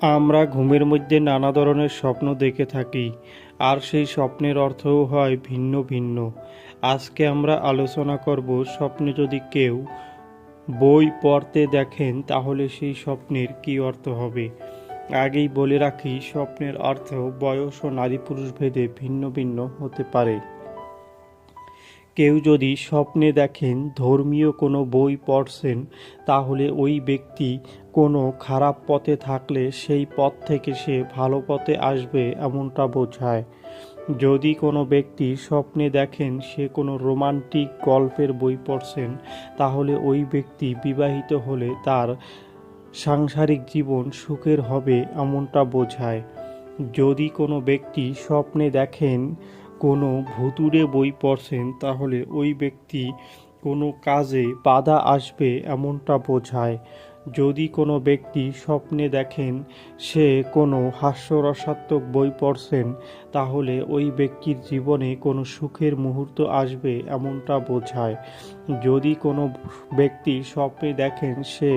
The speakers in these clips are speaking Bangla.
আমরা ঘুমের মধ্যে নানা ধরনের স্বপ্ন দেখে থাকি, আর সেই স্বপ্নের অর্থও হয় ভিন্ন ভিন্ন। আজকে আমরা আলোচনা করব স্বপ্নে যদি কেউ বই পড়তে দেখেন, তাহলে সেই স্বপ্নের কী অর্থ হবে? আগেই বলে রাখি, স্বপ্নের অর্থ বয়স ও নারী পুরুষ ভেদে ভিন্ন ভিন্ন হতে পারে। কেউ যদি স্বপ্নে দেখেন ধর্মীয় কোনো বই পড়ছেন, তাহলে ওই ব্যক্তি কোনো খারাপ পথে থাকলে সেই পথ থেকে সে ভালো পথে আসবে এমনটা বোঝায়। যদি কোনো ব্যক্তি স্বপ্নে দেখেন সে কোনো রোমান্টিক গল্পের বই পড়ছেন, তাহলে ওই ব্যক্তি বিবাহিত হলে তার সাংসারিক জীবন সুখের হবে এমনটা বোঝায়। যদি কোনো ব্যক্তি স্বপ্নে দেখেন কোনো ভুতুড়ে বই পড়ছেন, তাহলে ওই ব্যক্তি কোনো কাজে বাধা আসবে এমনটা বোঝায়। যদি কোনো ব্যক্তি স্বপ্নে দেখেন সে কোনো হাস্যরসাত্মক বই পড়ছেন, তাহলে ওই ব্যক্তির জীবনে কোনো সুখের মুহূর্ত আসবে এমনটা বোঝায়। যদি কোনো ব্যক্তি স্বপ্নে দেখেন সে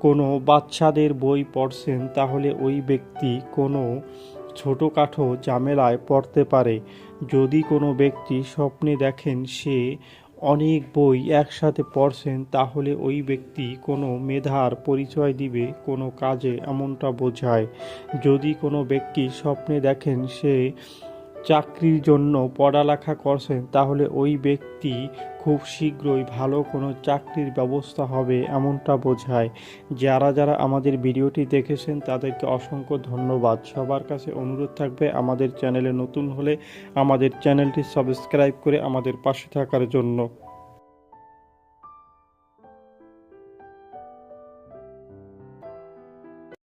কোনো বাচ্চাদের বই পড়ছেন, তাহলে ওই ব্যক্তি কোনো ছোটোখাটো ঝামেলায় পড়তে পারে। যদি কোনো ব্যক্তি স্বপ্নে দেখেন সে অনেক বই একসাথে পড়ছেন, তাহলে ওই ব্যক্তি কোনো মেধার পরিচয় দিবে, কোনো কাজে এমনটা বোঝায়। যদি কোনো ব্যক্তি স্বপ্নে দেখেন সে চাকরির জন্য পড়ালেখা করছেন, তাহলে ওই ব্যক্তি খুব শীঘ্রই ভালো কোনো চাকরির ব্যবস্থা হবে এমনটা বোঝায়। যারা যারা আমাদের ভিডিওটি দেখেছেন, তাদেরকে অসংখ্য ধন্যবাদ। সবার কাছে অনুরোধ থাকবে, আমাদের চ্যানেলে নতুন হলে আমাদের চ্যানেলটি সাবস্ক্রাইব করে আমাদের পাশে থাকার জন্য।